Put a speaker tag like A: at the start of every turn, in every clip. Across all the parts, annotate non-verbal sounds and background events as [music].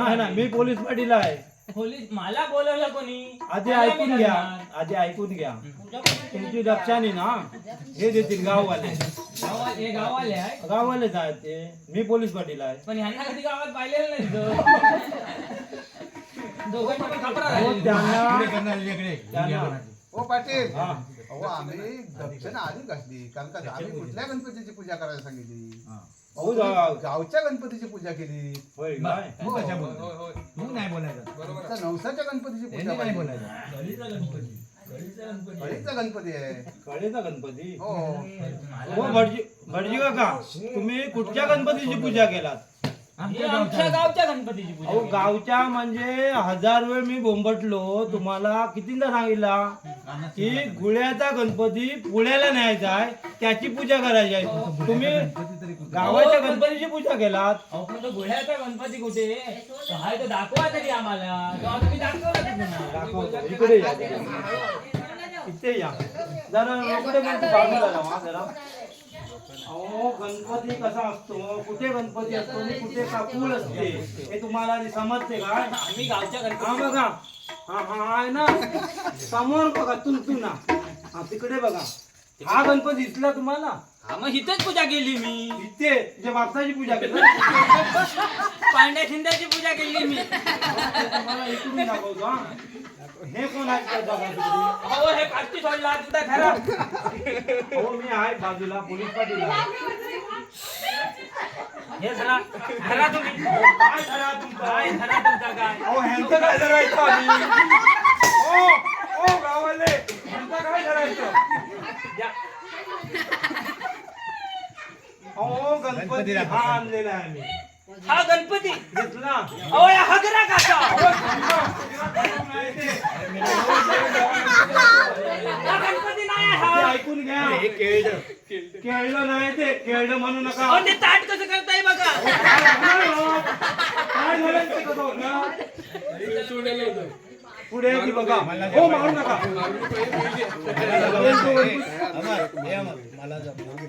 A: नाही नाही मी पोलीस पाटील आहे.
B: पोलीस मला बोलवलं कोणी?
A: आधी
B: मला
A: ऐकून घ्या. आधी ऐकून घ्या.
B: कोणी-
A: तुमची रक्षाने ना हे देतील गाववाले.
B: गावात हे गाववाले आहे
A: गाववालेच आहेत ते. मी पोलीस पाटील आहे.
B: पण ह्यांना कधी गावात पाहिलेलं नाही तो. दोघांची पण खपरा
A: हो, त्यांना
C: ओ पाटील.
A: हा.
C: अहो आम्ही दक्षिणा आधी घातली कारण का आम्ही कुठल्या गणपतीची पूजा करायला सांगितली?
A: हो जा-
C: गावच्या गणपतीची पूजा केली.
A: होय काय
C: हो.
D: मग नाही बोलायचं.
C: आता नवसाच्या गणपतीची पूजा
D: त्यांनी नाही
C: पाहिजे.
D: बोलायचं.
C: कळीचा गणपती. आहे.
A: कळेचा गणपती?
C: हो.
A: हो भटजी भटजी काका तुम्ही कुठच्या गणपतीची पूजा केलात?
B: हे आमच्या गावच्या गणपतीची पूजा
A: अहो
B: केली.
A: गावच्या म्हणजे हजार वेळ मी बोंबटलो तुम्हाला कितींदा सांगितला? की गुळ्याचा गणपती पुण्याला न्यायचा आहे त्याची पूजा करायची आहे. तुम्ही गावाच्या गणपतीची पूजा केलात.
B: अहो पण तो गुढ्याचा गणपती कुठे? तो हाय तो दाखवा तरी आम्हाला. तो
A: इकडे या. इथे या. जरा बाजूला राहा जरा. अहो गणपती कसा असतो? कुठे गणपती असतो? आणि कुठे कापूल असते? हे तुम्हाला आधी समजते काय
B: आम्ही गावच्या
A: हा
B: गणपती
A: बघा. हा हा आहे ना? समोर बघा तुमतून ना हा तिकडे बघा. हा गणपती दिसला तुम्हाला?
B: हा मग इथेच पूजा केली मी.
A: इथे तुझ्या बापसाची पूजा केली.
B: पांड्या शिंद्याची पूजा केली मी.
A: तुम्हाला इकडून दाखवतो हा. हे कोण आहे त्या?
B: अहो हे काष्टी सोडला तुझा खरा
A: हो मी आहे बाजूला पोलीस पाटील आहे.
B: हे धरा धरा तुम्ही
A: काय करा तुमचं?
B: काय धरा तुमचा काय?
A: अहो ह्यांचं काय करायचं आधी ओ ओ गावाले ह्यांचं काय करायचं
B: द्या.
A: अहो गणपती हा आणलेला आहे मी
B: हा गणपती
A: घेतला
B: अहो या हगरा काका हा गणपती नाही
A: ते
B: हा
A: ऐकून घ्या केळलं नाही ते केळलं म्हणू नका
B: अहो ते ताट कसं करताय बघा
A: काय झालं ते कसं होतं? पुढे की बघा हो मारू नका
D: मला जमणार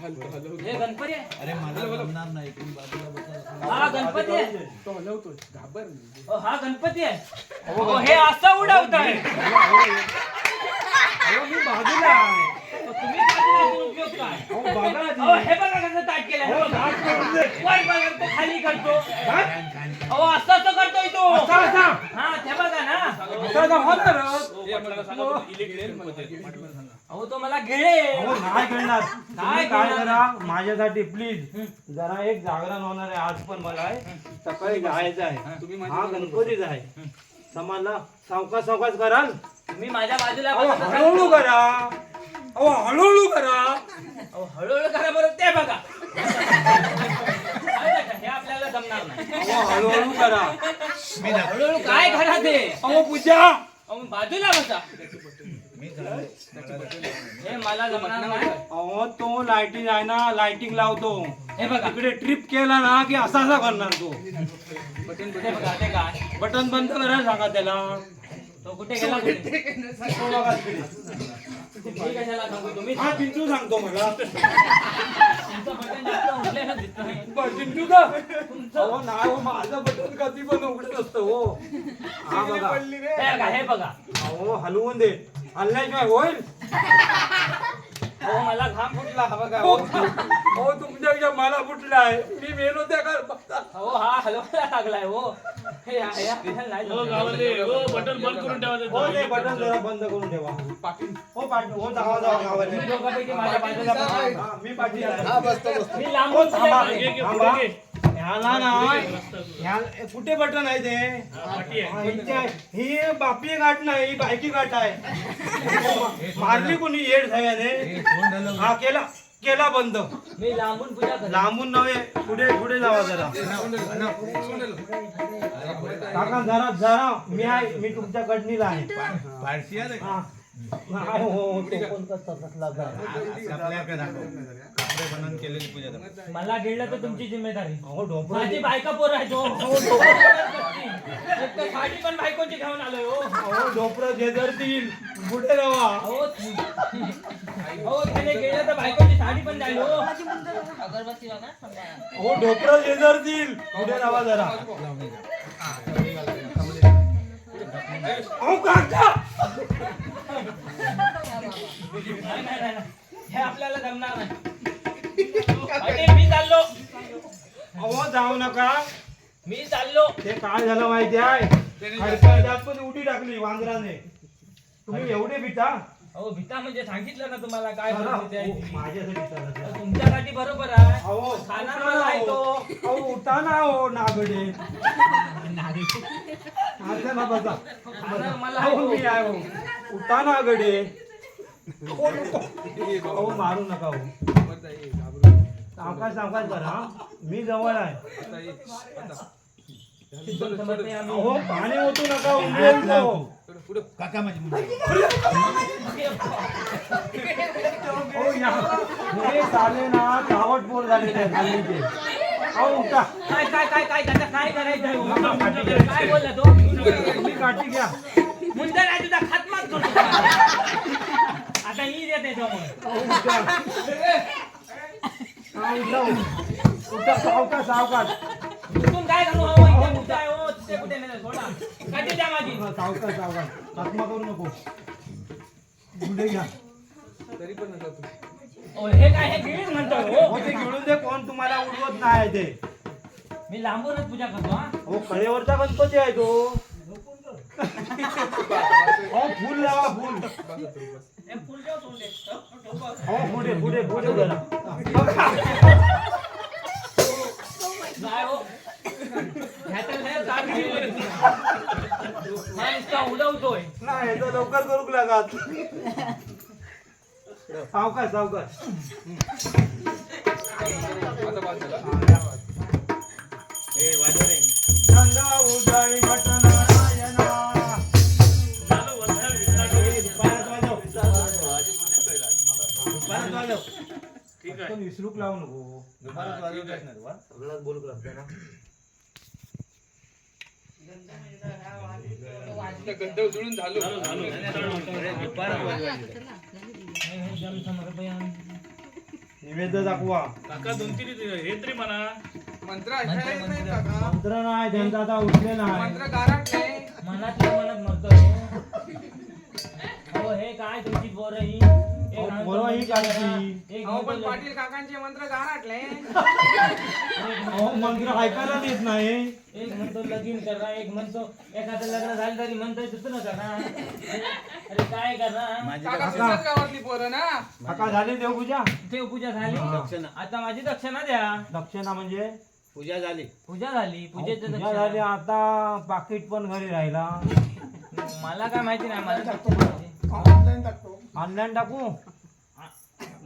B: हे गणपती आहे.
D: अरे मला जमणार नाही. तुम्ही बाजूला बसा.
B: हा गणपती आहे. अहो, हा गणपती आहे. हे असं
A: अहो, मी बाजूला आहे.
B: तुम्ही उपयोग काय
A: अहो, बघा
B: अहो
A: आधी.
B: हे बघा कसं ताट केलंय.
A: हो, नाक करून दे.
B: वर बघा तो खाली करतो.
A: काय?
B: अहो असं असं करतोय तो.
A: असा असा?
B: हा ते बघा ना.
A: असा असा होत ना
B: अहो तो मला गिळे
A: अहो, नाही खेळणार
B: काय
A: तुम्ही काय
B: खेळणार?
A: करा माझ्यासाठी प्लीज जरा एक जागरण होणार आहे आज पण मला. आहे सकाळी जायचं आहे. हा. गणपतीच आहे. समाजला सावकाश सावकाश कराल?
B: तुम्ही माझ्या बाजूला
A: अहो. हळूहळू करा. अहो हळूहळू करा.
B: अहो, हळूहळू करा बरं ते बघा. हे आपल्याला जमणार नाही.
A: अहो हळूहळू करा.
B: हळूहळू काय करा ते?
A: अहो पूजा.
B: अहो बाजूला बसा. हे मला जमणार नाही.
A: अहो तो लाइटिंग आहे ना लाइटिंग लावतो.
B: हे बघा.
A: तिकडे ट्रिप केला ना की असा असा करणार तो.
B: हे बघा ते काय?
A: बटन बंद करायला सांगा त्याला.
B: तो कुठे गेला कुठे
A: तो बघा तिकडे.
B: मी कशाला सांगू तुम्ही.
A: हा चिंटू सांगतो मला.
B: तुमचं बटन जास्त उठलेलं दिसतोय
A: बर, चिंटू का अहो नाही हो, माझं बटन कधी पण उघडत असतं हो. हा बघा.
B: हे बघा हे बघा.
A: अहो हलवून दे. हल्ल्याशिवाय होईल.
B: अहो मला घाम फुटला हा बघा
A: हो हो तुमच्या मला फुटलाय मी मेलो त्या का
B: अहो हा हलवायला लागलाय हो हे या- हे नाही.
E: बटन बंद करून ठेवा
A: हो ते बटन जरा बंद करून ठेवा हो पाठ हो जावा जावा गावाले
B: तुम्ही दोघांपैकी माझ्या बाजूला बसा.
A: हा, मी पाठी
C: हा बसतो बसतो
B: मी
A: हो
B: लांबून
A: थांबा
B: तुझ्या-
A: ह्या- कुठे बटन आहे ते? हा, इथे आहे. ही बापी गाठ नाही ही बायकी गाठ आहे. मारली कोणी येड सगळ्याने? हा केला केला बंद.
B: मी लांबून पूजा करतो
A: लांबून नव्हे पुढे पुढे जावा जरा. काका जरा जरा मी आहे मी तुमच्या कडनीला आहे.
D: पारशी आहे
A: हा. हा, हो, हो.
B: मला गिळलं तर तुमची जिम्मेदारी. माझी बायका पोर आहे तो हो, साडी पण बायकोची घेऊन आलोय हो.
A: ढोपर शेजारतील कुठे
B: अहो हो त्याने गेलं तर बायकोची साडी पण जाईल हो.
A: अहो ढोपर शेजारतील कुठे राहा जरा. अहो काका!
B: नाही नाही नाही हे आपल्याला जमणार नाही. [laughs] पाटील, मी चाललो.
A: अहो जाऊ नका.
B: मी चाललो.
A: ते काय झालं माहिती आहे? खडकाळ उडी टाकली वांद्राने. तुम्ही एवढे भिता?
B: अहो भीता म्हणजे सांगितलं ना तुम्हाला काय परिस्थिती आहे ती.
A: माझ्यासाठी चला.
B: तुमच्यासाठी बरोबर आहे.
A: अहो
B: खाणार
A: उठा
B: मला आहे तो.
A: अहो. उठा ना हो नागडे. आता ना बसा.
B: खाणार मला आहे
A: अहो
B: तो.
A: मी आहे हो. उठा ना गडे अहो मारू नका हो. सावकाश सावकाश करा मी जवळ आहे.
B: पण समजते आम्ही.
A: अहो पाणी ओतू नका उमरेल तो.
D: काका माझी मुलगी.
A: अहो या. हे झाले ना चावट बोल झाले ते खाल्लीचे अहो उठा.
B: काय काय काय काय त्याचं काय करायचं आहे? काय बोलला तो?
A: तुम्ही काठी घ्या.
B: मुंडा नाही तुझा खातमाच करतो आता ही देते
A: हा, सावकाश सावकाश
B: काय हवं इथे कुठे आहे हो तिथे कुठे नाही सोडा काठी द्या माझी
A: सावकाश करू नको घ्या
B: हे काय हे गिळीच
A: हो
B: हो
A: ते घेऊन दे कोण तुम्हाला उडवत नाही ते.
B: मी लांबूनच पूजा करतो हा.
A: हो कळेवरचा गणपती आहे तो. [laughs] हो फुल लावा फुल. पुढे पुढे पुढे
B: उडवतोय
A: नाही तो लवकर करूक लागत सावकाश सावकाश. पटकन विसरूक लावू नको?
D: दुपारात वाजवतात ना दुपार.
A: सगळ्यात बोलूक लागतं ना. निवेद्य दाखवा.
E: काका दोन तीन हे तरी म्हणा.
C: मंत्र ऐकायला येत नाही काका.
A: मंत्र नाही त्यांचा आता उठलेला आहे
C: मंत्र गारट नाही.
B: मनातल्या मनात मरतोय हो हे काय तुमची पोरं ही?
A: ही
C: अहो पण पाटील काकांचे मंत्र गारटले
A: अहो मंत्र ऐकायला देत नाही.
B: एक म्हणतो लगीन करा एक म्हणतो एखादं लग्न झालं तरी म्हणतोय दुसरं करा अरे काय करा
C: काका गावातली पोरं ना?
A: काका झाली देवपूजा?
B: देवपूजा झाली?
D: दक्षिणा.
B: आता माझी दक्षिणा द्या.
A: दक्षिणा म्हणजे?
D: पूजा झाली.
B: पूजा झाली. पूजेचं
A: पूजा
B: दक्षिणा.
A: झाली आता पाकिट पण घरी राहिला.
B: मला काय माहिती नाही मला दक्षिणा पाहिजे.
C: ऑनलाईन टाकतो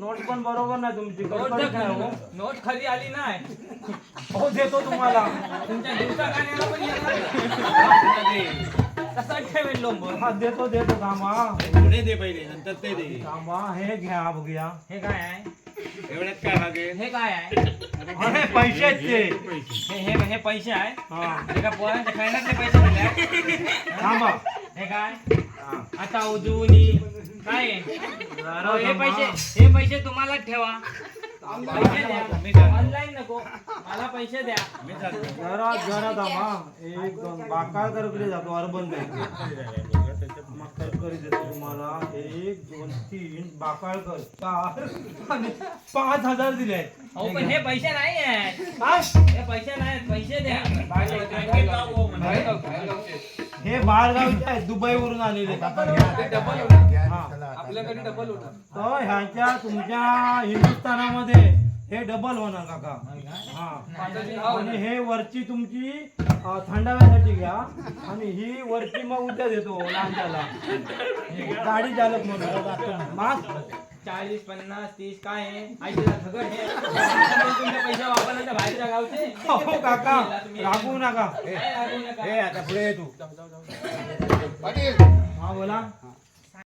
A: नोट पण बरोबर नाही तुमची नाही हो.
B: नोट खरी आली नाही.
A: हो देतो तुम्हाला.
B: तुमच्या दिवसा गाण्याला पण येणार. ठेवेल
A: हा देतो देतो थांबा
D: पुढे दे पहिले नंतर ते दे.
A: थांबा हे घ्या बघूया.
B: हे काय आहे?
D: एवढ्यात काय मागेल
B: हे काय आहे?
A: अरे पैसे आहेत ते
B: हे हे हे पैसे आहे.
A: हा.
B: हे का पोरांच्या खेळण्यातले पैसे दिले. आहे?
A: थांबा.
B: हे काय? आता उजवणी काय? अहो, हे. पैसे हे पैसे तुम्हाला ठेवा. पैसे द्या. ऑनलाईन नको. मला पैसे द्या.
A: जरा जरा थांबा. एक दोन. बाकाळकरकडे जातो अर्बन बँक मग तरकरी देतो तुम्हाला. एक दोन तीन. बाकाळकर चार. आणि पाच हजार दिले आहेत.
B: अहो पण हे पैसे नाही आहेत.
A: काय
B: हे पैसे नाही आहेत
A: दुबईवरून आलेले घ्या हा.
C: आपल्याकडे डबल होता
A: तर ह्याच्या तुमच्या हिंदुस्थानामध्ये हे डबल होणार काका? हा. आणि हे वरची तुमची अं, थंडाव्यासाठी घ्या. आणि ही वरची मग उद्या देतो लहानच्याला. गाडी चालक म्हणून. मास्क.
B: चाळीस पन्नास तीस काय आहे? खबर हे तुमचे पैसे वापरले तर बाहेरच्या गावचे?
A: हो काका. रागवू नका.
B: काय लागू नका.
D: हे आता पुढे ये तू.
C: पाटील.
A: हा बोला.